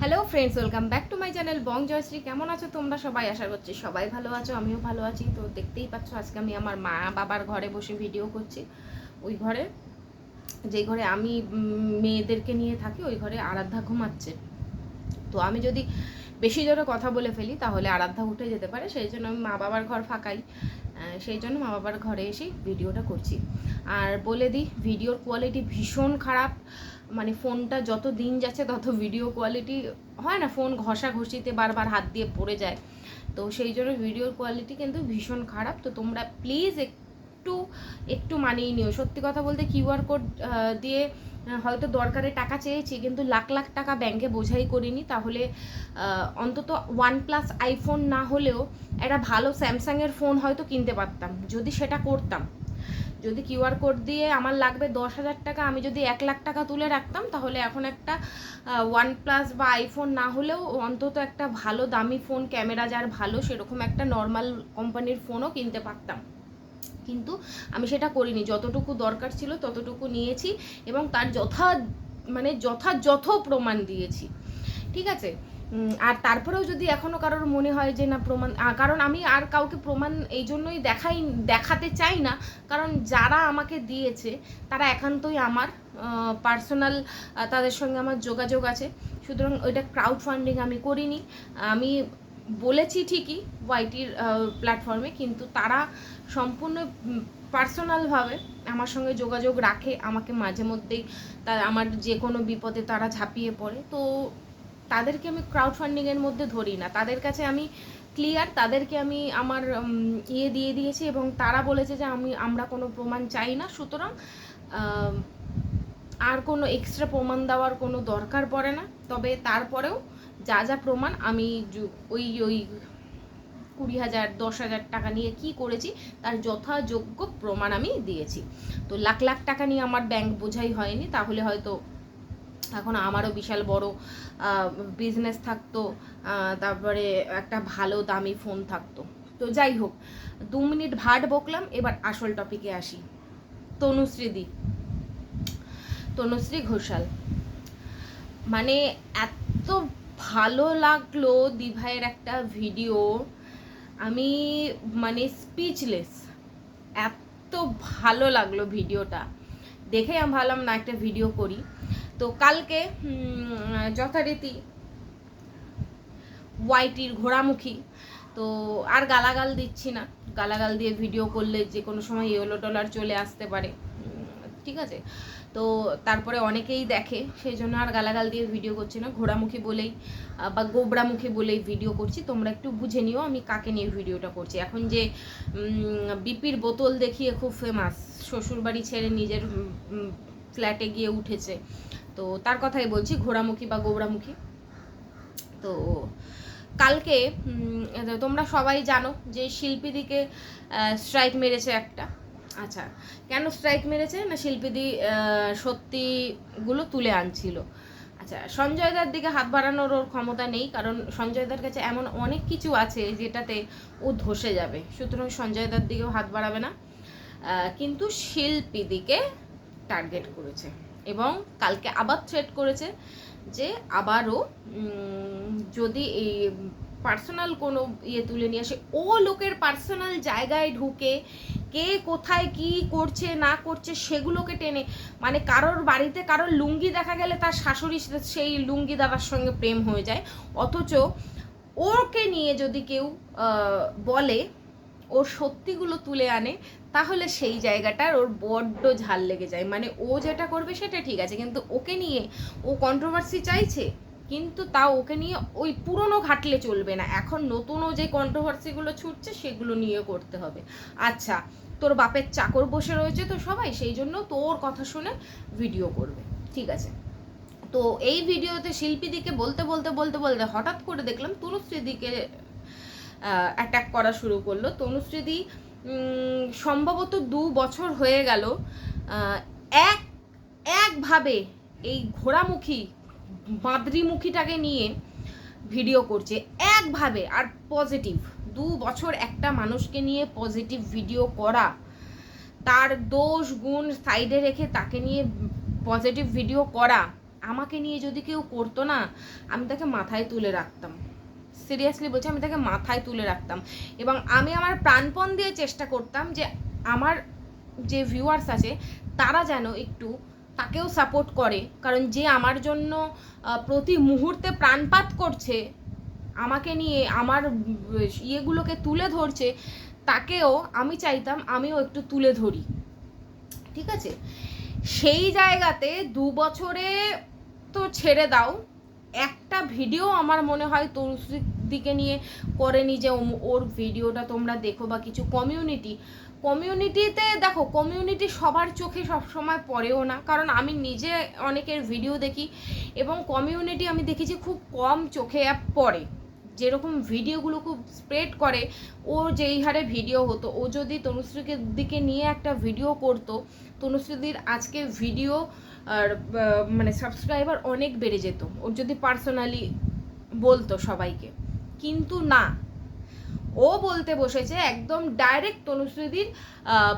Hello friends welcome back to my channel Bong Joyshree কেমন আছো তোমরা সবাই? আশা করছি সবাই ভালো আছো, আমিও ভালো আছি। তো দেখতেই পাচ্ছ, আজকে আমি আমার মা বাবার ঘরে বসে ভিডিও করছি। ওই ঘরে, যেই ঘরে আমি মেয়েদেরকে নিয়ে থাকি, ওই ঘরে আরাধ্যা ঘুমাচ্ছে। তো আমি যদি বেশি জোরে কথা বলে ফেলি, তাহলে আরাধ্যা উঠে যেতে পারে। সেই জন্য আমি মা বাবার ঘর ফাঁকাই। সেই জন্য মা বাবার ঘরে এসেই ভিডিওটা করছি। আর বলে দিই ভিডিওর কোয়ালিটি ভীষণ খারাপ। মানে ফোনটা যত দিন যাচ্ছে তত ভিডিও কোয়ালিটি হয় না, ফোন ঘষা ঘষিতে বারবার হাত দিয়ে পড়ে যায়। তো সেই জন্য ভিডিওর কোয়ালিটি কিন্তু ভীষণ খারাপ। তো তোমরা প্লিজ একটু একটু মানিয়ে নিও। সত্যি কথা বলতে কিউআর কোড দিয়ে হয়তো দরকারে টাকা চেয়েছি, কিন্তু লাখ লাখ টাকা ব্যাংকে বোঝাই করিনি। তাহলে অন্তত ওয়ান প্লাস আইফোন না হলেও একটা ভালো স্যামসাংয়ের ফোন হয়তো কিনতে পারতাম। যদি সেটা করতাম। যদি কিউআর কোড দিয়ে আমার লাগবে দশ হাজার টাকা, আমি যদি এক লাখ টাকা তুলে রাখতাম, তাহলে এখন একটা ওয়ান প্লাস বা আইফোন না হলেও অন্তত একটা ভালো দামি ফোন, ক্যামেরা যার ভালো, সেরকম একটা নর্মাল কোম্পানির ফোনও কিনতে পারতাম। কিন্তু আমি সেটা করিনি। যতটুকু দরকার ছিল ততটুকু নিয়েছি এবং তার যথা মানে যথাযথ প্রমাণ দিয়েছি। ঠিক আছে? আর তারপরেও যদি এখনও কারোর মনে হয় যে না, প্রমাণ কারণ আমি আর কাউকে প্রমাণ এই জন্যই দেখাই, দেখাতে চাই না। কারণ যারা আমাকে দিয়েছে, তারা একান্তই আমার পার্সোনাল তাদের সঙ্গে আমার যোগাযোগ আছে। সুতরাং ওইটা ক্রাউড ফান্ডিং আমি করিনি। আমি বলেছি ঠিকই ওয়াইটির প্ল্যাটফর্মে কিন্তু তারা সম্পূর্ণ পার্সোনালভাবে আমার সঙ্গে যোগাযোগ রাখে, আমাকে মাঝে মধ্যেই তার আমার যে কোনো বিপদে তারা ঝাঁপিয়ে পড়ে। তো তাদেরকে আমি ক্রাউড ফান্ডিংয়ের মধ্যে ধরি না। তাদের কাছে আমি ক্লিয়ার তাদেরকে আমি আমার ইয়ে দিয়ে দিয়েছি এবং তারা বলেছে যে আমি, আমরা কোনো প্রমাণ চাই না। সুতরাং আর কোনো এক্সট্রা প্রমাণ দেওয়ার কোনো দরকার পড়ে না। তবে তারপরেও যা যা প্রমাণ আমি ওই ওই কুড়ি হাজার, দশ হাজার টাকা নিয়ে কি করেছি, তার যথাযোগ্য প্রমাণ আমি দিয়েছি। তো লাখ লাখ টাকা নিয়ে আমার ব্যাংক বোঝাই হয়নি, তাহলে হয়তো এখন আমারও বিশাল বড় বিজনেস থাকতো তারপরে একটা ভালো দামি ফোন থাকতো। তো যাই হোক, দু মিনিট ভাট বকলাম, এবার আসল টপিকে আসি। তনুশ্রী দি তনুশ্রী ঘোষাল। মানে এত ভালো লাগল দিভাইয়ের একটা ভিডিও আমি মানে স্পিচলেস এত ভালো লাগল ভিডিওটা দেখে আমি ভাবলাম, না, একটা ভিডিও করি। তো কালকে যথারীতি ওয়াইটির ঘোড়ামুখী। তো আর গালাগাল দিচ্ছি না। গালাগাল দিয়ে ভিডিও করলে যে কোনো সময় ইয়েলো ডলার চলে আসতে পারে। ঠিক আছে? তো তারপরে অনেকেই দেখে, সেই জন্য আর গালাগাল দিয়ে ভিডিও করছি না। ঘোড়ামুখী বলেই বা গোবরামুখী বলেই ভিডিও করছি। তোমরা একটু বুঝে নিও আমি কাকে নিয়ে ভিডিওটা করছি। এখন যে বিপির বোতল দেখিয়ে খুব ফেমাস শ্বশুরবাড়ি ছেড়ে নিজের ফ্ল্যাটে গিয়ে উঠেছে। তো তার কথাই বলছি, ঘোড়ামুখী বা গোবরামুখী। তো কালকে তোমরা সবাই জানো যে শিল্পীদিকে স্ট্রাইক মেরেছে একটা। আচ্ছা কেন স্ট্রাইক মেরেছে? না শিল্পীদি সত্যিগুলো তুলে আনছিল। আচ্ছা সঞ্জয় দার দিকে হাত বাড়ানোর ওর ক্ষমতা নেই, কারণ সঞ্জয় দার কাছে এমন অনেক কিছু আছে যেটাতে ও ধসে যাবে। সুতরাং সঞ্জয় দার দিকেও হাত বাড়াবে না। কিন্তু শিল্পীদিকে টার্গেট করেছে। এবং কালকে আবার থ্রেট করেছে যে আবারও যদি এই পার্সোনাল কোনো ইয়ে তুলে নিয়ে আসে, ও লোকের পার্সোনাল জায়গায় ঢুকে, কে কোথায় কি করছে, না করছে, সেগুলোকে টেনে মানে কারোর বাড়িতে কারোর লুঙ্গি দেখা গেলে তার শাশুড়ি সেই লুঙ্গি দাদার সঙ্গে প্রেম হয়ে যায়। অথচ ওকে নিয়ে যদি কেউ বলে ওর সত্যিগুলো তুলে আনে, তাহলে সেই জায়গাটার ওর বড্ড ঝাল লেগে যায়। মানে ও যেটা করবে সেটা ঠিক আছে, কিন্তু ওকে নিয়ে ও কন্ট্রোভার্সি চাইছে, কিন্তু তাও ওকে নিয়ে ওই পুরনো ঘাটলে চলবে না। এখন নতুনও যে কন্ট্রোভার্সিগুলো ছুটছে, সেগুলো নিয়ে করতে হবে। আচ্ছা তোর বাপের চাকর বসে রয়েছে তো সবাই, সেই জন্য তোর কথা শুনে ভিডিও করবে। ঠিক আছে? তো এই ভিডিওতে শিল্পীদিকে বলতে বলতে বলতে বলতে হঠাৎ করে দেখলাম তনুশ্রীদিকে অ্যাটাক করা শুরু করল। তনুশ্রীদি সম্ভবত দু বছর হয়ে গেল এক, একভাবে এই ঘোড়ামুখী, বাঁদরিমুখীটাকে নিয়ে ভিডিও করছে। একভাবে আর পজিটিভ দু বছর একটা মানুষকে নিয়ে পজিটিভ ভিডিও করা, তার দোষ গুণ সাইডে রেখে তাকে নিয়ে পজিটিভ ভিডিও করা, আমাকে নিয়ে যদি কেউ করতো না, আমি তাকে মাথায় তুলে রাখতাম। সিরিয়াসলি বলছি, আমি তাকে মাথায় তুলে রাখতাম। এবং আমি আমার প্রাণপণ দিয়ে চেষ্টা করতাম যে আমার যে ভিউয়ার্স আছে, তারা যেন একটু তাকেও সাপোর্ট করে। কারণ যে আমার জন্য প্রতি মুহূর্তে প্রাণপাত করছে, আমাকে নিয়ে, আমার ইয়েগুলোকে তুলে ধরছে, তাকেও আমি চাইতাম আমিও একটু তুলে ধরি। ঠিক আছে? সেই জায়গাতে দু বছরে তো ছেড়ে দাও একটা ভিডিও আমার মনে হয় তরুশ্রীর দিকে নিয়ে করেনি যে ওর ভিডিওটা তোমরা দেখো বা কিছু কমিউনিটি কমিউনিটিতে দেখো কমিউনিটি সবার চোখে সবসময় পড়েও না। কারণ আমি নিজে অনেকের ভিডিও দেখি এবং কমিউনিটি আমি দেখেছি খুব কম চোখে পড়ে। যেরকম ভিডিওগুলো খুব স্প্রেড করে, ও যেই হারে ভিডিও হতো, ও যদি তনুশ্রীকে দিকে নিয়ে একটা ভিডিও করতো তনুশ্রীদির আজকে ভিডিও আর মানে সাবস্ক্রাইবার অনেক বেড়ে যেত। ওর যদি পার্সোনালি বলতো সবাইকে। কিন্তু না। ও বলতে বসেছে একদম ডাইরেক্ট তনুশ্রীদির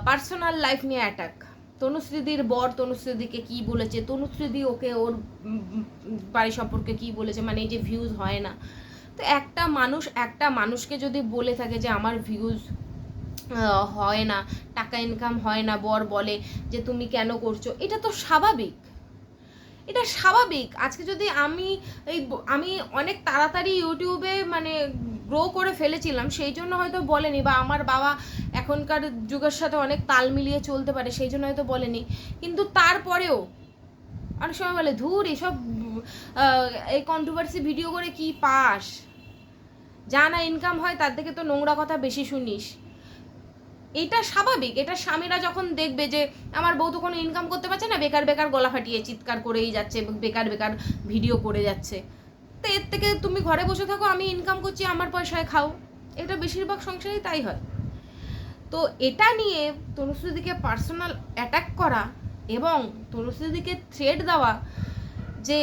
পার্সোনাল লাইফ নিয়ে অ্যাটাক তনুশ্রীদির বর তনুশ্রীদিকে কি বলেছে? তনুশ্রীদি ওকে ওর বাড়ি সম্পর্কে কি বলেছে? মানে এই যে ভিউজ হয় না। তো একটা মানুষ একটা মানুষকে যদি বলে থাকে যে আমার ভিউজ হয় না, টাকা ইনকাম হয় না, বর বলে যে তুমি কেন করছ, এটা তো স্বাভাবিক। এটা স্বাভাবিক। আজকে যদি আমি এই আমি অনেক তাড়াতাড়ি ইউটিউবে মানে গ্রো করে ফেলেছিলাম, সেই জন্য হয়তো বলেনি বা আমার বাবা এখনকার যুগের সাথে অনেক তাল মিলিয়ে চলতে পারে, সেই জন্য হয়তো বলেনি। কিন্তু তারপরেও অনেক সময় বলে, ধুর, এসব এই কন্ট্রোভার্সি ভিডিও করে কি পাস? যা না ইনকাম হয়, তার থেকে তো নোংরা কথা বেশি শুনিস। এটা স্বাভাবিক। এটা স্বামীরা যখন দেখবে যে, আমার বউ তো কোনো ইনকাম করতে পারছে না, বেকার বেকার গলা ফাটিয়ে চিৎকার করেই যাচ্ছে, বেকার বেকার ভিডিও করে যাচ্ছে। তো এর থেকে তুমি ঘরে বসে থাকো, আমি ইনকাম করছি, আমার পয়সায় খাও। এটা বেশিরভাগ সংসারেই তাই হয়। তো এটা নিয়ে তনুশ্রীদিকে পার্সোনাল অ্যাটাক করা এবং তনুশ্রীদিকে থ্রেড দেওয়া যে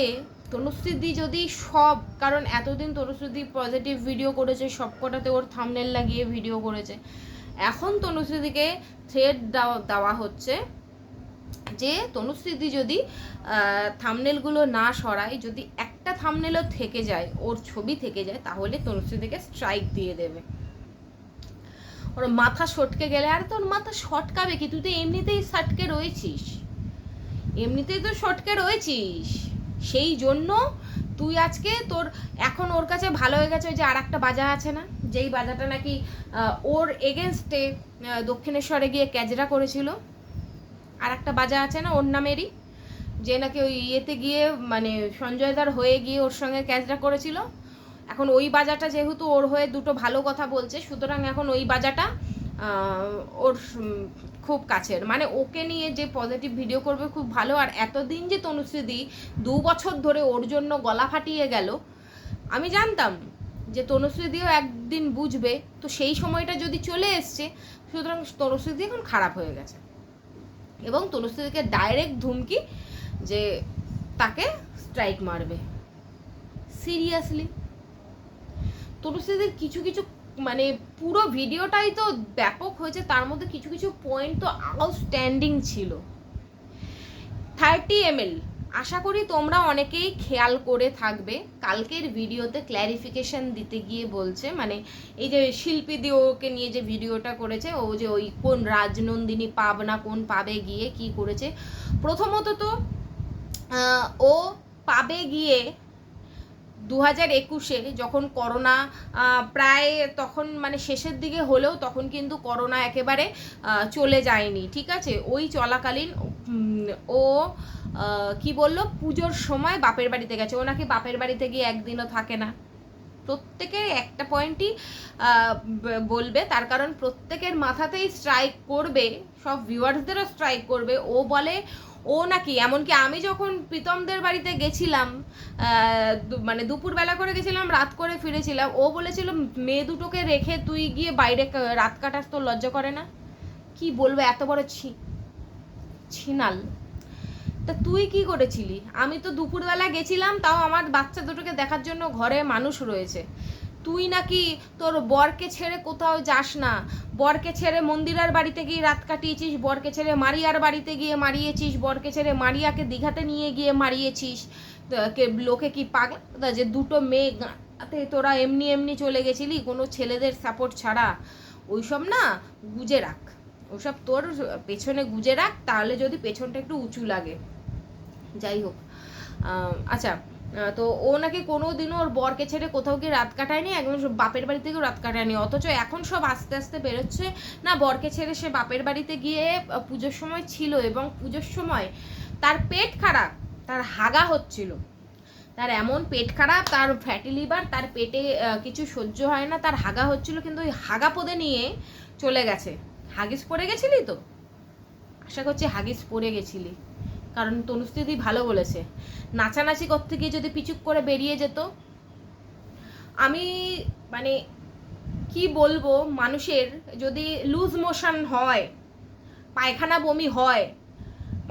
তনুশ্রীদি যদি সব, কারণ এতদিন তনুশ্রীদি পজিটিভ ভিডিও করেছে সব কটাতে ওর থামনেল লাগিয়ে ভিডিও করেছে। এখন তনুশ্রীদিকে থ্রেড দেওয়া দেওয়া হচ্ছে যে তনুশ্রীদি যদি থামনেলগুলো না সরায়, যদি একটা থামনেলও থেকে যায়, ওর ছবি থেকে যায়, তাহলে তনুশ্রীদিকে স্ট্রাইক দিয়ে দেবে। ওর মাথা সটকে গেলে, আর তোর মাথা সটকাবে কি? তুই তো এমনিতেই সটকে রয়েছিস। এমনিতেই তো সটকে রয়েছিস। সেই জন্য তুই আজকে তোর, এখন ওর কাছে ভালো হয়ে গেছে ওই যে আর একটা বাজা আছে না? যেই বাজাটা নাকি ওর এগেনস্টে দক্ষিণেশ্বরে গিয়ে ক্যাজরা করেছিল। আর একটা বাজা আছে না, ওর নামেরই, যে নাকি ওই ইয়েতে গিয়ে মানে সঞ্জয়দার হয়ে গিয়ে ওর সঙ্গে ক্যাজরা করেছিল। এখন ওই বাজাটা যেহেতু ওর হয়ে দুটো ভালো কথা বলছে, সুতরাং এখন ওই বাজাটা ওর খুব কাছের। মানে ওকে নিয়ে যে পজিটিভ ভিডিও করবে খুব ভালো। আর এতদিন যে তনুশ্রীদি দু বছর ধরে ওর জন্য গলা ফাটিয়ে গেল, আমি জানতাম যে তনুশ্রীদিও একদিন বুঝবে। তো সেই সময়টা যদি চলে এসছে, সুতরাং তনুশ্রীদি এখন খারাপ হয়ে গেছে। এবং তনুশ্রীদিকে ডাইরেক্ট ধুমকি যে তাকে স্ট্রাইক মারবে। সিরিয়াসলি তনুশ্রীদের কিছু কিছু মানে পুরো ভিডিওটাই তো ব্যাপক হয়েছে, তার মধ্যে কিছু কিছু পয়েন্ট তো আউটস্ট্যান্ডিং ছিল। থার্টি এমএল আশা করি তোমরা অনেকেই খেয়াল করে থাকবে, কালকের ভিডিওতে ক্ল্যারিফিকেশন দিতে গিয়ে বলছে মানে এই যে শিল্পী ওকে নিয়ে যে ভিডিওটা করেছে, ও যে ওই কোন রাজনন্দিনী পাব না, কোন পাবে গিয়ে কি করেছে, প্রথমত তো ও পাবে গিয়ে দু হাজার একুশে যখন করোনা প্রায় তখন মানে শেষের দিকে হলেও তখন কিন্তু করোনা একেবারে চলে যায়নি, ঠিক আছে? ওই চলাকালীন ও কি বলল? পুজোর সময় বাপের বাড়িতে গেছে। ও নাকি বাপের বাড়িতে গিয়ে একদিনও থাকে না। প্রত্যেকের একটা পয়েন্টই বলবে, তার কারণ প্রত্যেকের মাথাতেই স্ট্রাইক করবে, সব ভিউয়ার্সদেরও স্ট্রাইক করবে। ও বলে ও নাকি? এমনকি আমি যখন প্রীতমদের বাড়িতে গেছিলাম মানে দুপুরবেলা করে গেছিলাম, রাত করে ফিরেছিলাম, ও বলেছিল, মেয়ে দুটোকে রেখে তুই গিয়ে বাইরে রাত কাটাস, তোর লজ্জা করে না? কি বলব, এত বড় ছি, ছিনাল। তা তুই কি করেছিলি? আমি তো দুপুরবেলা গেছিলাম, তাও আমার বাচ্চা দুটোকে দেখার জন্য ঘরে মানুষ রয়েছে। তুই নাকি তোর বরকে ছেড়ে কোথাও যাস না? বরকে ছেড়ে মন্দিরার বাড়িতে গিয়ে রাত কাটিয়েছিস, বরকে ছেড়ে মারিয়ার বাড়িতে গিয়ে মারিয়েছিস, বরকে ছেড়ে মারিয়াকে দীঘাতে নিয়ে গিয়ে মারিয়েছিস। লোকে কি পাগলা? যে দুটো মেয়ে গাতে তোরা এমনি এমনি চলে গেছিলি, কোনো ছেলেদের সাপোর্ট ছাড়া। ওইসব না গুজে রাখ। ওসব তোর পেছনে গুজে রাখ, তাহলে যদি পেছনটা একটু উঁচু লাগে। যাই হোক আচ্ছা তো ও নাকি কোনো দিনও ওর বরকে ছেড়ে কোথাও গিয়ে রাত কাটায়নি, একদম বাপের বাড়ি থেকেও রাত কাটায়নি। অথচ এখন সব আস্তে আস্তে বেরোচ্ছে। না, বরকে ছেড়ে সে বাপের বাড়িতে গিয়ে পুজোর সময় ছিল এবং পুজোর সময় তার পেট খারাপ, তার হাগা হচ্ছিল। তার এমন পেট খারাপ, তার ফ্যাটি লিভার তার পেটে কিছু সহ্য হয় না, তার হাগা হচ্ছিল, কিন্তু ওই হাগা পদে নিয়ে চলে গেছে। হাগিস পরে গেছিলি তো? আশা করছি হাগিস পরে গেছিলি। কারণ তনুস্থিতি ভালো বলেছে। নাচানাচি করতে গিয়ে যদি পিচুক করে বেরিয়ে যেত, আমি মানে কি বলব, মানুষের যদি লুজ মোশন হয়, পায়খানা বমি হয়,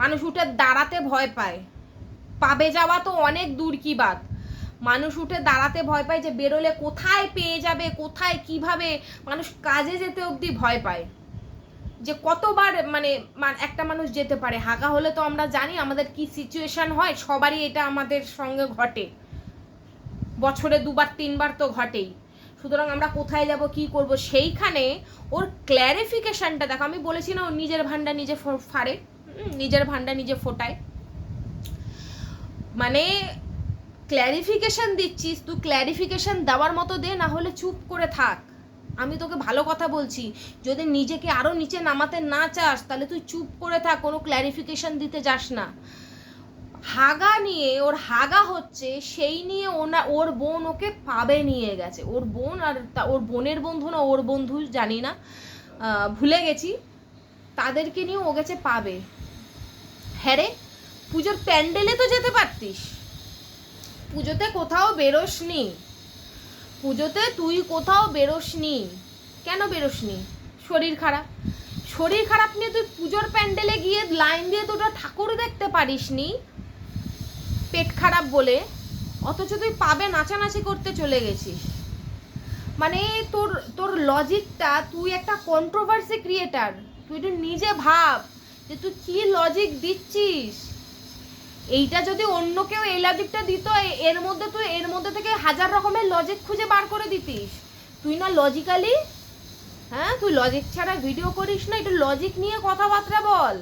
মানুষ উঠে দাঁড়াতে ভয় পায়। পাবে যাওয়া তো অনেক দূর কি বাদ মানুষ উঠে দাঁড়াতে ভয় পায় যে বেরোলে কোথায় পেয়ে যাবে, কোথায় কীভাবে, মানুষ কাজে যেতে অবধি ভয় পায়। যে কতবার মানে একটা মানুষ যেতে পারে। হাগা হলে তো আমরা জানি আমাদের কি সিচুয়েশন হয়, সবারই এটা আমাদের সঙ্গে ঘটে। বছরে দুবার, তিনবার তো ঘটেই। সুতরাং আমরা কোথায় যাব, কি করব, সেইখানে ওর ক্ল্যারিফিকেশনটা দেখো, আমি বলেছি না ও নিজের ভান্ডা নিজে ফাড়ে নিজের ভান্ডা নিজে ফোটায়। মানে ক্ল্যারিফিকেশন দিচ্ছিস, তুই ক্ল্যারিফিকেশন দেওয়ার মতো দে, না হলে চুপ করে থাক। আমি তোকে ভালো কথা বলছি। যদি নিজেকে আরও নিচে নামাতে না চাস, তাহলে তুই চুপ করে থাক, কোনো ক্ল্যারিফিকেশন দিতে যাস না। হাগা নিয়ে, ওর হাগা হচ্ছে, সেই নিয়ে ওনা, ওর বোন ওকে পাবে নিয়ে গেছে। ওর বোন আর ওর বোনের বন্ধু না, ওর বন্ধু জানি না। ভুলে গেছি। তাদেরকে নিয়ে ও গেছে পাবে। হ্যাঁ রে, পুজোর প্যান্ডেলে তো যেতে পারতিস। পুজোতে কোথাও বেরোসনি। পুজোতে তুই কোথাও বেরোসনি। কেন বেরোসনি? শরীর খারাপ। শরীর খারাপ নিয়ে তুই পুজোর প্যান্ডেলে গিয়ে লাইন দিয়ে দুটো ঠাকুর দেখতে পারিসনি? পেট খারাপ বলে। অথচ তুই পাবে নাচানাচি করতে চলে গেছিস। মানে তোর তোর লজিকটা, তুই একটা কন্ট্রোভার্সি ক্রিয়েটার তুই একটু নিজে ভাব যে তুই কি লজিক দিচ্ছিস? এইটা যদি অন্য কেউ এই লজিকটা দিত এর মধ্যে তুই, এর মধ্যে থেকে হাজার রকমের লজিক খুঁজে বার করে দিতিস। তুই না লজিক্যালি হ্যাঁ তুই লজিক ছাড়া ভিডিও করিস না একটু লজিক নিয়ে কথাবার্তা বল।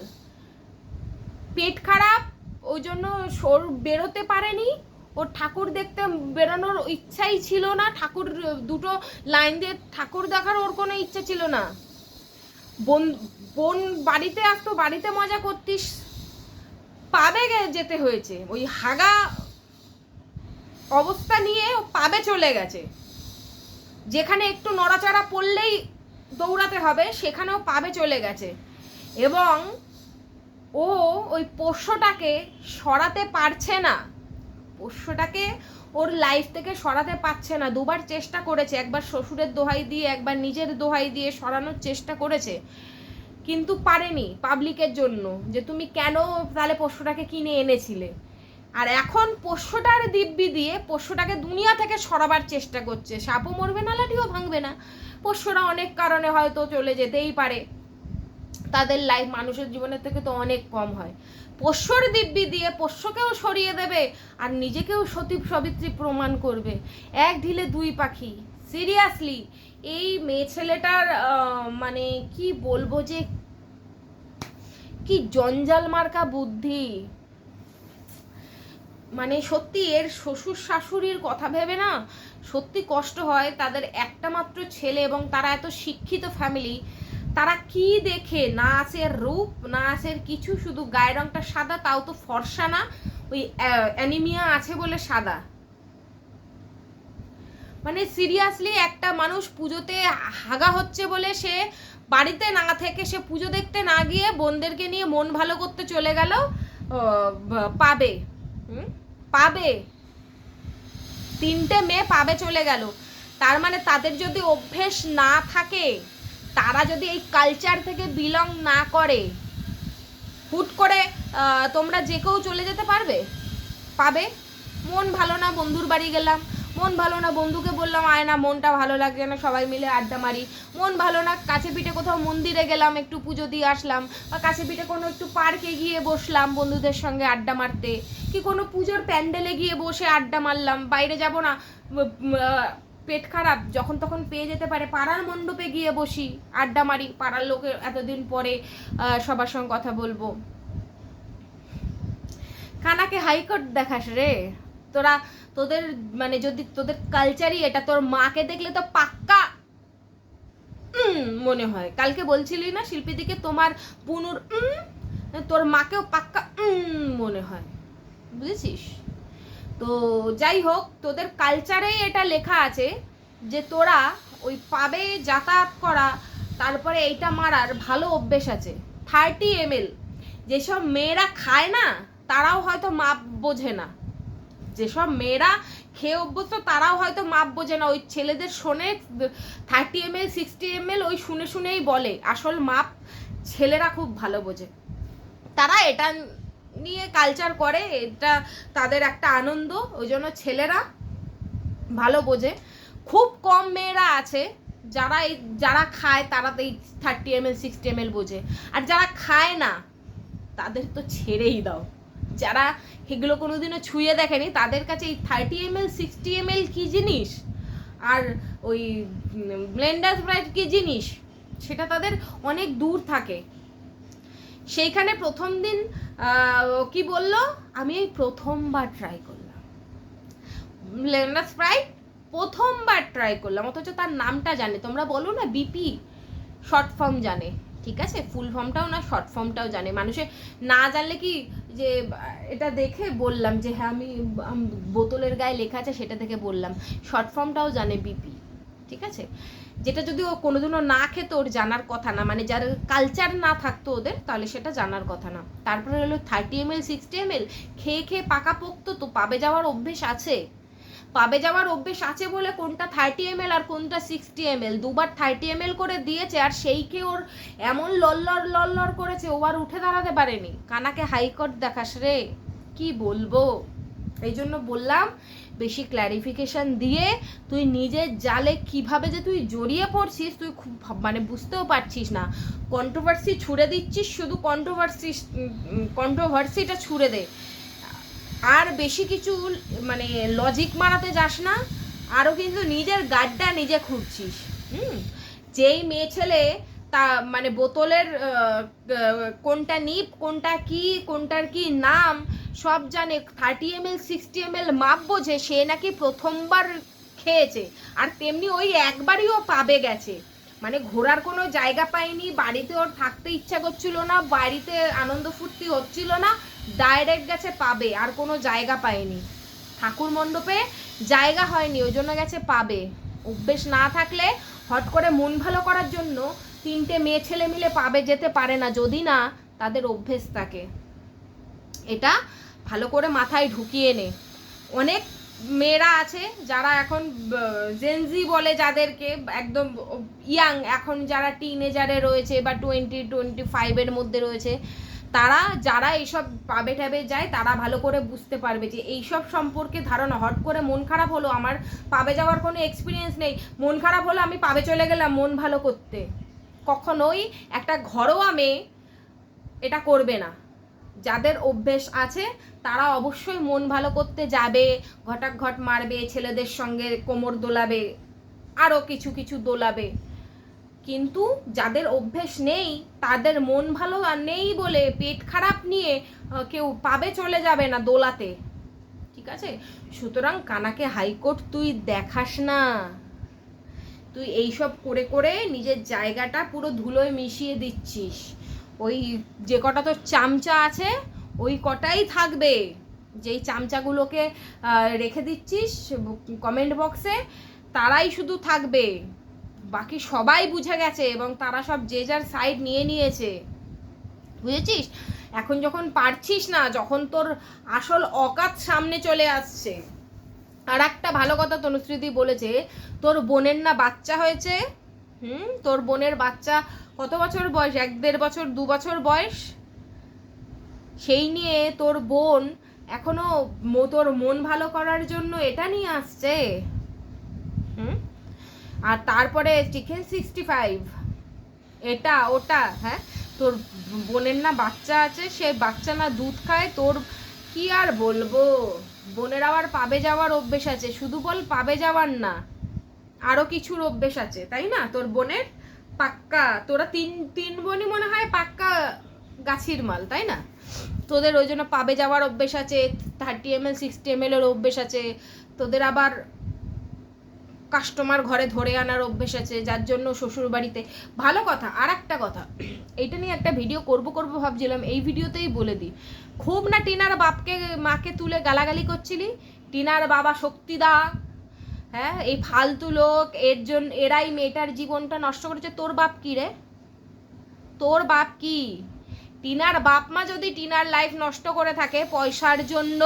পেট খারাপ, ওই জন্য সর বেরোতে পারেনি। ওর ঠাকুর দেখতে বেরোনোর ইচ্ছাই ছিল না। ঠাকুর, দুটো লাইন দিয়ে ঠাকুর দেখার ওর কোনো ইচ্ছা ছিল না। বোন বোন বাড়িতে আসতো, বাড়িতে মজা করতিস পাবে যেতে হয়েছে। ওই হাগা অবস্থা নিয়ে ও পাবে চলে গেছে। যেখানে একটু নড়াচড়া পড়লেই দৌড়াতে হবে, সেখানেও পাবে চলে গেছে। এবং ও ওই পোষ্যটাকে সরাতে পারছে না। পোষ্যটাকে ওর লাইফ থেকে সরাতে পারছে না। দুবার চেষ্টা করেছে, একবার শ্বশুরের দোহাই দিয়ে, একবার নিজের দোহাই দিয়ে সরানোর চেষ্টা করেছে। কিন্তু পারেনি পাবলিকের জন্য যে তুমি কেন তাহলে পোষ্যটাকে কিনে এনেছিলে। আর এখন পোষ্যটার দিব্যি দিয়ে পোষ্যটাকে দুনিয়া থেকে সরাবার চেষ্টা করছে। সাপও মরবে না, লাঠিও ভাঙবে না। পোষ্যরা অনেক কারণে হয়তো চলে যেতেই পারে। তাদের লাইফ মানুষের জীবনের থেকে তো অনেক কম হয়। পোষ্যর দিব্যি দিয়ে পোষ্যকেও সরিয়ে দেবে আর নিজেকেও সতী সবিত্রী প্রমাণ করবে। এক ঢিলে দুই পাখি। সিরিয়াসলি এই মেয়ে ছেলেটার মানে কি বলব যে কি জঞ্জাল মার্কা বুদ্ধি? মানে সত্যি এর শ্বশুর শাশুড়ির কথা ভেবে না সত্যি কষ্ট হয় তাদের একটা মাত্র ছেলে এবং তারা এত শিক্ষিত ফ্যামিলি তারা কি দেখে? না আছে রূপ, না আছে কিছু, শুধু গায়ের রংটা সাদা, তাও তো ফর্সা না, ওই অ্যানিমিয়া আছে বলে সাদা। মানে সিরিয়াসলি একটা মানুষ পুজোতে হাগা হচ্ছে বলে সে বাড়িতে না থেকে সে পুজো দেখতে না গিয়ে বোনদেরকে নিয়ে মন ভালো করতে চলে গেল পাবে। পাবে। তিনটে মেয়ে পাবে চলে গেল। তার মানে তাদের যদি অভ্যেস না থাকে, তারা যদি এই কালচার থেকে বিলং না করে, হুট করে তোমরা যে কেউ চলে যেতে পারবে? পাবে? মন ভালো না, বন্ধুর বাড়ি গেলাম। মন ভালো না, বন্ধুকে বললাম, আয় না, মনটা ভালো লাগছে না, সবাই মিলে আড্ডা মারি। মন ভালো না, কাছে পিঠে কোথাও মন্দিরে গেলাম, একটু পুজো দিয়ে আসলাম, বা কাছে পিঠে কোনো একটু পার্কে গিয়ে বসলাম বন্ধুদের সঙ্গে আড্ডা মারতে, কি কোনো পুজোর প্যান্ডেলে গিয়ে বসে আড্ডা মারলাম, বাইরে যাব না পেট খারাপ, যখন তখন পেয়ে যেতে পারে, পাড়ার মণ্ডপে গিয়ে বসি, আড্ডা মারি, পাড়ার লোকের এতদিন পরে সবার সঙ্গে কথা বলব। কানাকে হাইকোর্ট দেখাস রে। তোরা তোদের মানে যদি তোদের কালচারই এটা, তোর মাকে দেখলে তো পাক্কা মনে হয়। কালকে বলছিলি না শিল্পীদিকে তোমার পুনুর তোর মাকেও পাক্কা মনে হয়। বুঝেছিস? তো যাই হোক, তোদের কালচারেই এটা লেখা আছে যে তোরা ওই পাবে যাতায়াত করা, তারপরে এইটা মারার ভালো অভ্যেস আছে। থার্টি এম এল যেসব মেয়েরা খায় না, তারাও হয়তো মাপ বোঝে না। যেসব মেয়েরা খেয়ে অভ্যস্ত, তারাও হয়তো মাপ বোঝে না। ওই ছেলেদের শোনে thirty M L sixty M L ওই শুনে শুনেই বলে। আসল মাপ ছেলেরা খুব ভালো বোঝে। তারা এটা নিয়ে কালচার করে, এটা তাদের একটা আনন্দ, ওই জন্য ছেলেরা ভালো বোঝে। খুব কম মেয়েরা আছে, যারা এই, যারা খায় তারা তো এই thirty M L sixty M L বোঝে। আর যারা খায় না, তাদের তো ছেড়েই দাও। যারা এগুলো কোনোদিনও ছুঁয়ে দেখেনি, তাদের কাছে এই thirty M L sixty M L কী জিনিস? আর ওই ব্লেন্ডার স্প্রাইট কী জিনিস? সেটা তাদের অনেক দূর থাকে। সেইখানে প্রথম দিন কি বলল? আমি এই প্রথমবার ট্রাই করলাম। ব্লেন্ডার স্প্রাইট প্রথমবার ট্রাই করলাম, অথচ তার নামটা জানে। তোমরা বলো না বিপি শর্ট ফর্ম জানে। ঠিক আছে? ফুল ফর্মটাও না শর্ট ফর্মটাও জানে। মানুষে না জানলে কি যে, এটা দেখে বললাম যে হ্যাঁ আমি বোতলের গায়ে লেখা আছে, সেটা দেখে বললাম। শর্ট ফর্মটাও জানে বিপি ঠিক আছে? যেটা যদি ও কোনোদিনও না খেত, ওর জানার কথা না। মানে যার কালচার না থাকতো ওদের, তাহলে সেটা জানার কথা না। তারপরে হলো thirty M L sixty M L খেয়ে খেয়ে পাকা পোক্ত তো পাবে যাওয়ার অভ্যেস আছে। পাবে যাওয়ার অভ্যেস আছে বলে কোনটা থার্টি এম আর কোনটা সিক্সটি এম দুবার থার্টি এম করে দিয়েছে আর সেইকে ওর এমন লল্লর লল্লর করেছে, ও আর উঠে দাঁড়াতে পারেনি। কানাকে হাইকোর্ট দেখাস রে, কি বলব? এই জন্য বললাম, বেশি ক্ল্যারিফিকেশন দিয়ে তুই নিজের জালে কীভাবে যে তুই জড়িয়ে পড়ছিস, তুই খুব মানে বুঝতেও পারছিস না। কন্ট্রোভার্সি ছুড়ে দিচ্ছিস, শুধু কন্ট্রোভার্সি কন্ট্রোভার্সিটা ছুড়ে দে। আর বেশি কিছু মানে লজিক মারাতে যাস না, আরও কিন্তু নিজের গাড্ডা নিজে খুঁড়ছিস, হুম? যেই মেয়ে ছেলে তা মানে বোতলের কোনটা নিপ, কোনটা কি, কোনটার কি নাম, সব জানে thirty M L sixty M L মাপ বোঝে, সে নাকি প্রথমবার খেয়েছে, আর তেমনি ওই একবারই ও পাবে গেছে। মানে ঘোরার কোনো জায়গা পায়নি, বাড়িতে ওর থাকতে ইচ্ছা করছিল না, বাড়িতে আনন্দ ফুর্তি হচ্ছিল না ডাইরেক্ট গেছে পাবে, আর কোনো জায়গা পায়নি। ঠাকুর মণ্ডপে জায়গা হয়নি, ওই জন্য গেছে পাবে। অভ্যেস না থাকলে হট করে মন ভালো করার জন্য তিনটে মেয়ে ছেলে মিলে পাবে যেতে পারে না, যদি না তাদের অভ্যেস থাকে। এটা ভালো করে মাথায় ঢুকিয়ে নে। অনেক মেয়েরা আছে যারা এখন জেনজি বলে যাদেরকে একদম ইয়াং এখন যারা টিনেজারে রয়েছে বা টোয়েন্টি টোয়েন্টি ফাইভের মধ্যে রয়েছে তারা যারা এইসব পাবে টাবে যায়, তারা ভালো করে বুঝতে পারবে যে এইসব সম্পর্কে ধারণা। হট করে মন খারাপ হলো, আমার পাবে যাওয়ার কোনো এক্সপিরিয়েন্স নেই। মন খারাপ হলো, আমি পাবে চলে গেলাম, মন ভালো করতে। কখনোই একটা ঘরোয়া মেয়ে এটা করবে না। যাদের অভ্যেস আছে, তারা অবশ্যই মন ভালো করতে যাবে ঘটাক ঘট মারবে, ছেলেদের সঙ্গে কোমর দোলাবে আরও কিছু কিছু দোলাবে। কিন্তু যাদের অভ্যেস নেই, তাদের মন ভালো আর নেই বলে পেট খারাপ নিয়ে কেউ পাবে চলে যাবে না দোলাতে। ঠিক আছে? সুতরাং কানাকে হাইকোর্ট তুই দেখাস না। তুই এইসব করে করে নিজের জায়গাটা পুরো ধুলোয় মিশিয়ে দিচ্ছিস। ওই যে কটা তোর চামচা আছে, ওই কটাই থাকবে। যেই চামচাগুলোকে রেখে দিচ্ছিস কমেন্ট বক্সে তারাই শুধু থাকবে। বাকি সবাই বুঝে গেছে এবং তারা সব যে যার সাইড নিয়ে নিয়েছে। বুঝেছিস? এখন যখন পারছিস না, যখন তোর আসল অকাত সামনে চলে আসছে। আর একটা ভালো কথা তনুশ্রীদি বলেছে, তোর বোনের না বাচ্চা হয়েছে? হুম? তোর বোনের বাচ্চা কত বছর বয়স? এক দেড় বছর, দু বছর বয়স? সেই নিয়ে তোর বোন এখনও তোর মন ভালো করার জন্য এটা নিয়ে আসছে। হুম? আর তারপরে চিকেন সিক্সটি ফাইভ এটা, ওটা হ্যাঁ? তোর বোনের না বাচ্চা আছে, সে বাচ্চা না দুধ খায়, তোর কি আর বলব? বোনের আবার পাবে যাওয়ার অভ্যেস আছে, শুধু বল পাবে যাওয়ার না আরও কিছুর অভ্যেস আছে, তাই না? তোর বোনের পাক্কা, তোরা তিন তিন বোনই মনে হয় পাক্কা গাছির মাল, তাই না? তোদের ওই জন্য পাবে যাওয়ার অভ্যেস আছে thirty M L sixty M এর অভ্যেস আছে, তোদের আবার কাস্টমার ঘরে ধরে আনার অভ্যেস আছে, যার জন্য শ্বশুর বাড়িতে ভালো কথা আর একটা কথা, এইটা নিয়ে একটা ভিডিও করব করব ভাবছিলাম, এই ভিডিওতেই বলে দিই, খুব না টিনার বাপকে, মাকে তুলে গালাগালি করছিলি? টিনার বাবা শক্তিদা হ্যাঁ এই ফালতু লোক, এর জন্য এরাই মেয়েটার জীবনটা নষ্ট করেছে, তোর বাপ কি রে? তোর বাপ কি? টিনার বাপ মা যদি টিনার লাইফ নষ্ট করে থাকে পয়সার জন্য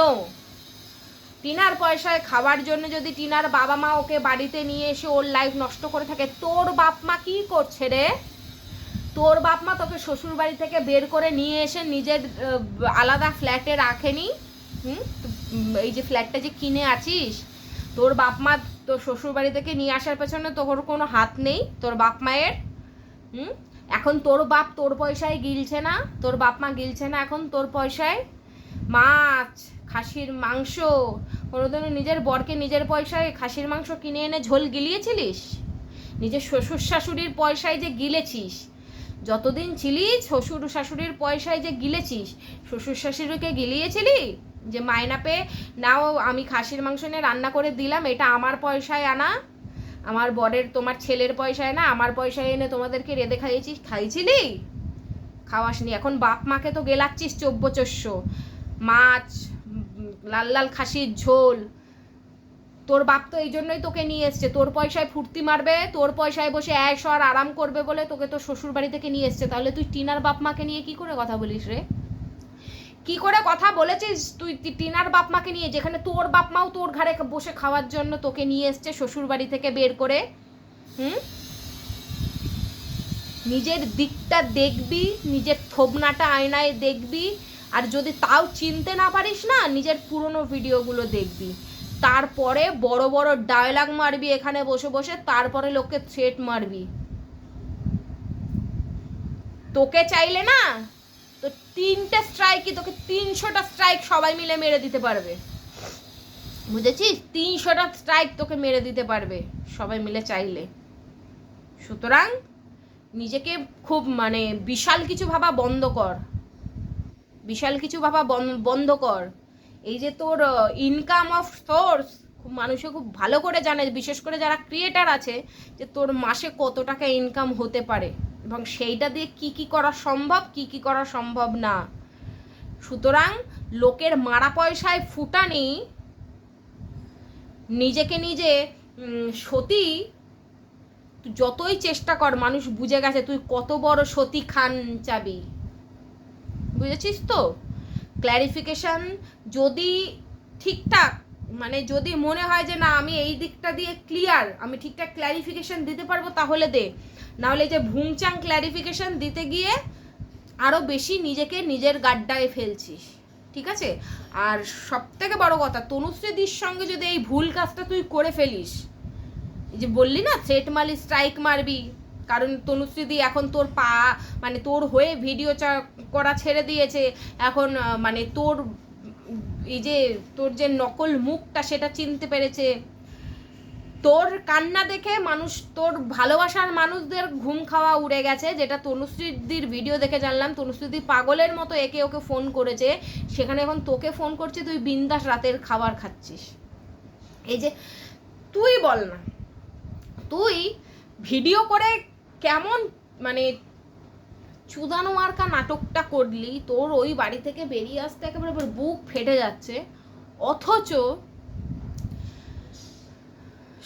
টিনার পয়সায় খাওয়ার জন্য যদি টিনার বাবা মা ওকে বাড়িতে নিয়ে এসে ওর লাইফ নষ্ট করে থাকে, তোর বাপ মা কি করছে রে? তোর বাপ মা তোকে শ্বশুর বাড়ি থেকে বের করে নিয়ে এসে নিজের আলাদা ফ্ল্যাটে রাখেনি? হুম? এই যে ফ্ল্যাটটা যে কিনে আছিস, তোর বাপ মা তোর শ্বশুর বাড়ি থেকে নিয়ে আসার পেছনে তোর কোনো হাত নেই, তোর বাপ মায়ের? হুম? এখন তোর বাপ তোর পয়সায় গিলছে না, তোর বাপ মা গিলছে না, এখন তোর পয়সায় মাছ, খাসির মাংস। কোনোদিনও নিজের বরকে নিজের পয়সায় খাসির মাংস কিনে এনে ঝোল গিলিয়েছিলিস? নিজের শ্বশুর শাশুড়ির পয়সায় যে গিলেছিস? যতদিন ছিলিস শ্বশুর শাশুড়ির পয়সায় যে গিলেছিস? শ্বশুর শাশুড়িকে গিলিয়েছিলি? যে মায়না পেয়ে, নাও, আমি খাসির মাংস নিয়ে রান্না করে দিলাম, এটা আমার পয়সায় আনা। আমার বরের, তোমার ছেলের পয়সায় না, আমার পয়সায় এনে তোমাদেরকে রেঁধে খাইয়েছিস, খাইছিলি? খাওয়াসনি, এখন বাপ মাকে তো গেলাচ্ছিস চব্বচস্য মাছ, লাল লাল খাসির ঝোল। তোর বাপ তো এই জন্যই তোকে নিয়ে এসছে। তোর পয়সায় ফুর্তি মারবে, তোর পয়সায় বসে অ্যাশ আর আরাম করবে বলে তোকে তো শ্বশুর বাড়ি থেকে নিয়ে এসছে। তাহলে তুই টিনার বাপ মাকে নিয়ে কি করে কথা বলিস রে? কি করে কথা বলেছিস তুই টিনার বাপ মাকে নিয়ে? যেখানে তোর বাপ মাও তোর ঘরে বসে খাওয়ার জন্য তোকে নিয়ে এসছে শ্বশুর বাড়ি থেকে বের করে। হুম? নিজের দিকটা দেখবি, নিজের থোবনাটা আয়নায় দেখবি আর যদি তাও চিনতে না পারিস না, নিজের পুরনো ভিডিওগুলো দেখবি। তারপরে বড় বড় ডায়লগ মারবি এখানে বসে বসে, তারপরে লোককে থ্রেট মারবি। তোকে চাইলে না, তো তিনটে স্ট্রাইকই তোকে তিনশোটা স্ট্রাইক সবাই মিলে মেরে দিতে পারবে। বুঝেছিস? তিনশোটা স্ট্রাইক তোকে মেরে দিতে পারবে, সবাই মিলে চাইলে। সুতরাং নিজেকে খুব মানে বিশাল কিছু ভাবা বন্ধ কর। বিশাল কিছু ভাবা বন- বন্ধ কর। এই যে তোর ইনকাম অফ সোর্স খুব মানুষে খুব ভালো করে জানে, বিশেষ করে যারা ক্রিয়েটার আছে, যে তোর মাসে কত টাকা ইনকাম হতে পারে। এবং সেইটা দিয়ে কি কি করা সম্ভব, কি কি করা সম্ভব না। সুতরাং লোকের মারা পয়সায় ফুটানি, নিজেকে নিজে সতী, তুই যতই চেষ্টা কর, মানুষ বুঝে গেছে তুই কত বড় সতী খান চাবি। বুঝেছিস তো? ক্ল্যারিফিকেশন যদি ঠিকঠাক মানে যদি মনে হয় যে না, আমি এই দিকটা দিয়ে ক্লিয়ার আমি ঠিকঠাক ক্ল্যারিফিকেশন দিতে পারব, তাহলে দে। নাহলে যে ভুংচাং ক্ল্যারিফিকেশন দিতে গিয়ে আরও বেশি নিজেকে নিজের গাড্ডায় ফেলছিস, ঠিক আছে? আর সব থেকে বড় কথা, তনুশ্রীদির সঙ্গে যদি এই ভুল কাজটা তুই করে ফেলিস যে বললি না থ্রেট মারলি স্ট্রাইক মারবি কারণ তনুশ্রীদি এখন তোর পা মানে তোর হয়ে ভিডিও করা ছেড়ে দিয়েছে। এখন মানে তোর এই যে, তোর যে নকল মুখটা সেটা চিনতে পেরেছে। তোর কান্না দেখে মানুষ, তোর ভালোবাসার মানুষদের ঘুম খাওয়া উড়ে গেছে, যেটা তনুশ্রীদির ভিডিও দেখে জানলাম। তনুশ্রীদি পাগলের মতো একে ওকে ফোন করেছে। সেখানে এখন তোকে ফোন করছে, তুই বিন্দাস রাতের খাবার খাচ্ছিস। এই যে, তুই বল না। তুই ভিডিও করে কেমন মানে চুদানো মার্কা নাটকটা করলি, তোর ওই বাড়ি থেকে বেরিয়ে আসতে একেবারে বুক ফেটে যাচ্ছে। অথচ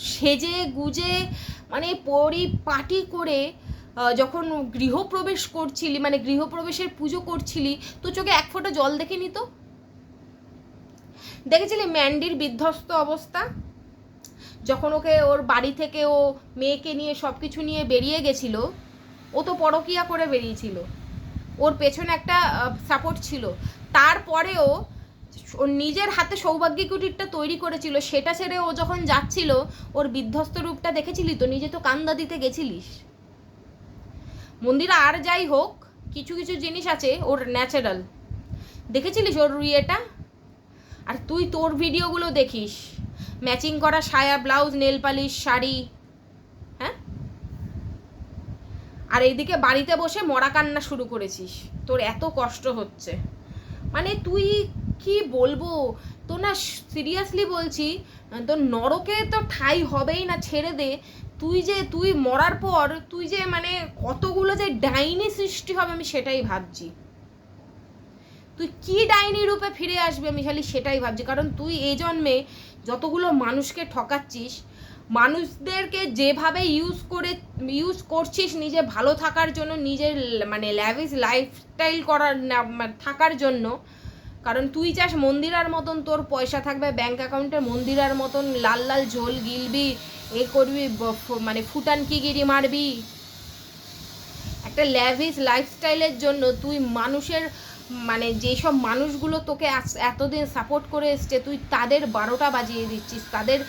সেজে গুজে মানে পরিপাটি করে যখন গৃহপ্রবেশ করছিলি মানে গৃহপ্রবেশের পুজো করছিলি তো চোখে এক ফোঁটা জল দেখে নিত দেখেছিলি ম্যান্ডির বিধ্বস্ত অবস্থা? যখন ওকে ওর বাড়ি থেকে ও মেয়েকে নিয়ে সব কিছু নিয়ে বেরিয়ে গেছিল, ও তো পরকিয়া করে বেরিয়েছিল। ওর পেছনে একটা সাপোর্ট ছিল। তারপরেও ওর নিজের হাতে সৌভাগ্য কুটিরটা তৈরি করেছিল, সেটা ছেড়ে ও যখন যাচ্ছিল, ওর বিধ্বস্ত রূপটা দেখেছিলি তো? নিজে তো কান্দা দিতে গেছিলিস। মন্দিরা আর যাই হোক, কিছু কিছু জিনিস আছে ওর ন্যাচারাল দেখেছিলিস ওর ইয়েটা? আর তুই তোর ভিডিওগুলো দেখিস। ম্যাচিং করা সায়া, ব্লাউজ, নেল পালিশ, শাড়ি হ্যাঁ? আর এইদিকে বাড়িতে বসে মরা কান্না শুরু করেছিস। তোর এত কষ্ট হচ্ছে। মানে তুই কি বলব? তো না সিরিয়াসলি বলছি, তোর নরকে তো ঠাই হবেই না, ছেড়ে দে। তুই যে, তুই মরার পর তুই যে মানে কতগুলো যে ডাইনি সৃষ্টি হবে আমি সেটাই ভাবছি। তুই কি ডাইনি রূপে ফিরে আসবে আমি খালি সেটাই ভাবছি। কারণ তুই এই জন্মে যতগুলো মানুষকে ঠকাচ্ছিস, মানুষদেরকে যেভাবে ইউজ করে ইউজ করছিস নিজে ভালো থাকার জন্য, নিজের মানে ল্যাভিস লাইফস্টাইল করার মানে থাকার জন্য, কারণ তুই চাস মন্দিরার মতন তোর পয়সা থাকবে ব্যাংক অ্যাকাউন্টে মন্দিরার মতন লাল লাল ঝোল গিলবি, এ করবি মানে ফুটান কিগিরি মারবি। একটা ল্যাভিস লাইফস্টাইলের জন্য তুই মানুষের মানে যেসব মানুষগুলো তোকে এতদিন সাপোর্ট করে এসছে, তুই তাদের বারোটা বাজিয়ে দিচ্ছিস, তাদের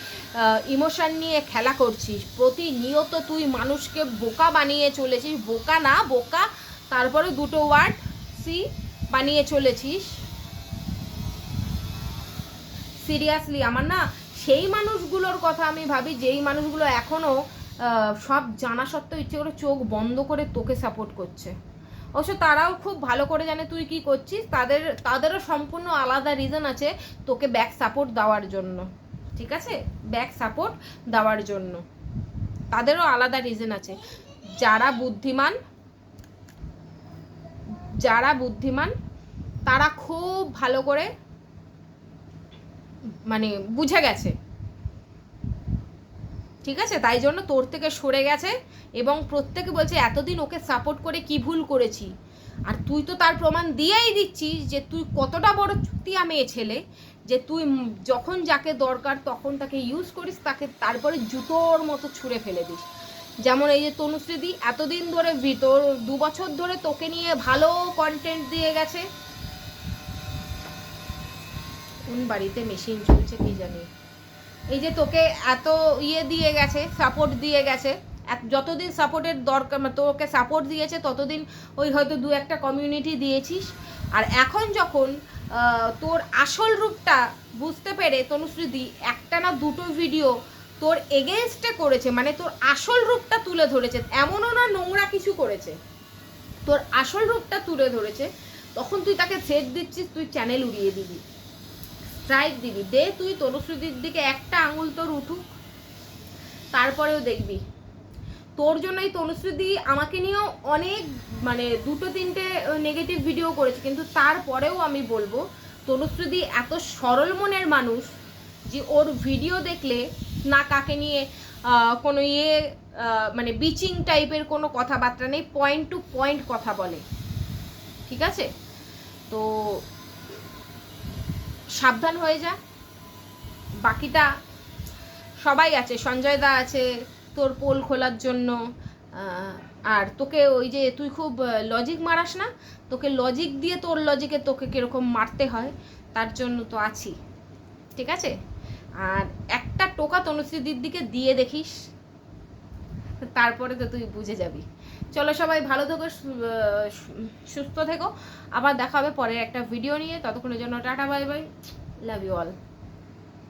ইমোশন নিয়ে খেলা করছিস। প্রতিনিয়ত তুই মানুষকে বোকা বানিয়ে চলেছিস, বোকা না, বোকা, তারপরে দুটো ওয়ার্ড সি বানিয়ে চলেছিস। সিরিয়াসলি আমার না সেই মানুষগুলোর কথা আমি ভাবি, যেই মানুষগুলো এখনও সব জানা সত্ত্বেও ইচ্ছে করে চোখ বন্ধ করে তোকে সাপোর্ট করছে। অবশ্য তারাও খুব ভালো করে জানে তুই কি করছিস। তাদের, তাদেরও সম্পূর্ণ আলাদা রিজন আছে তোকে ব্যাক সাপোর্ট দেওয়ার জন্য। ঠিক আছে? ব্যাক সাপোর্ট দেওয়ার জন্য। তাদেরও আলাদা রিজন আছে। যারা বুদ্ধিমান যারা বুদ্ধিমান, তারা খুব ভালো করে মানে বুঝে গেছে। ঠিক আছে? তাই জন্য তোর থেকে সরে গেছে এবং প্রত্যেকে বলছে, এতদিন ওকে সাপোর্ট করে কি ভুল করেছি? আর তুই তো তার প্রমাণ দিয়েই দিচ্ছিস যে তুই কতটা বড় চুতিয়া মেয়ে ছেলে, যে তুই যখন যাকে দরকার তখন তাকে ইউজ করিস, তাকে তারপরে জুতোর মতো ছুঁড়ে ফেলে দিস। যেমন এই যে তনুশ্রীদি, এতদিন ধরে ভিতর, দু বছর ধরে তোকে নিয়ে ভালো কন্টেন্ট দিয়ে গেছে। কোন বাড়িতে মেশিন চলছে কি জানি? এই যে তোকে এত ইয়ে দিয়ে গেছে সাপোর্ট দিয়ে গেছে যতদিন সাপোর্টের দরকার মানে তোকে সাপোর্ট দিয়েছে, ততদিন ওই হয়তো দু একটা কমিউনিটি দিয়েছিস। আর এখন যখন তোর আসল রূপটা বুঝতে পেরে তনুশ্রীদি একটা না দুটো ভিডিও তোর এগেনস্টে করেছে মানে তোর আসল রূপটা তুলে ধরেছে, এমনও না নোংরা কিছু করেছে। তোর আসল রূপটা তুলে ধরেছে, তখন তুই তাকে থ্রেট দিচ্ছিস, তুই চ্যানেল উড়িয়ে দিবি। স্ট্রাইক দিবি। দে তুই তনুশ্রীদির দিকে একটা আঙুল তোর উঠুক, তারপরেও দেখবি। তোর জন্য এই তনুশ্রীদি আমাকে নিয়েও অনেক মানে দুটো তিনটে নেগেটিভ ভিডিও করেছে, কিন্তু তারপরেও আমি বলব, তনুশ্রীদি এত সরল মনের মানুষ যে ওর ভিডিও দেখলে না কাকে নিয়ে কোনো ইয়ে মানে বিচিং টাইপের কোনো কথাবার্তা নেই পয়েন্ট টু পয়েন্ট কথা বলে। ঠিক আছে? তো সাবধান হয়ে যা। বাকিটা সবাই আছে, সঞ্জয় দা আছে, তোর পোল খোলার জন্য আর তোকে ওই যে তুই খুব লজিক মারাস না? তোকে লজিক দিয়ে তোর লজিকে তোকে কীরকম মারতে হয়, তার জন্য তো আছি। ঠিক আছে? আর একটা টোকা তনুশ্রীদির দিকে দিয়ে দেখিস, তারপরে তো তুই বুঝে যাবি। চলো সবাই ভালো থেকো সুস্থ থেকো। আবার দেখা হবে পরে একটা ভিডিও নিয়ে। ততক্ষণের জন্য tata bye bye love you all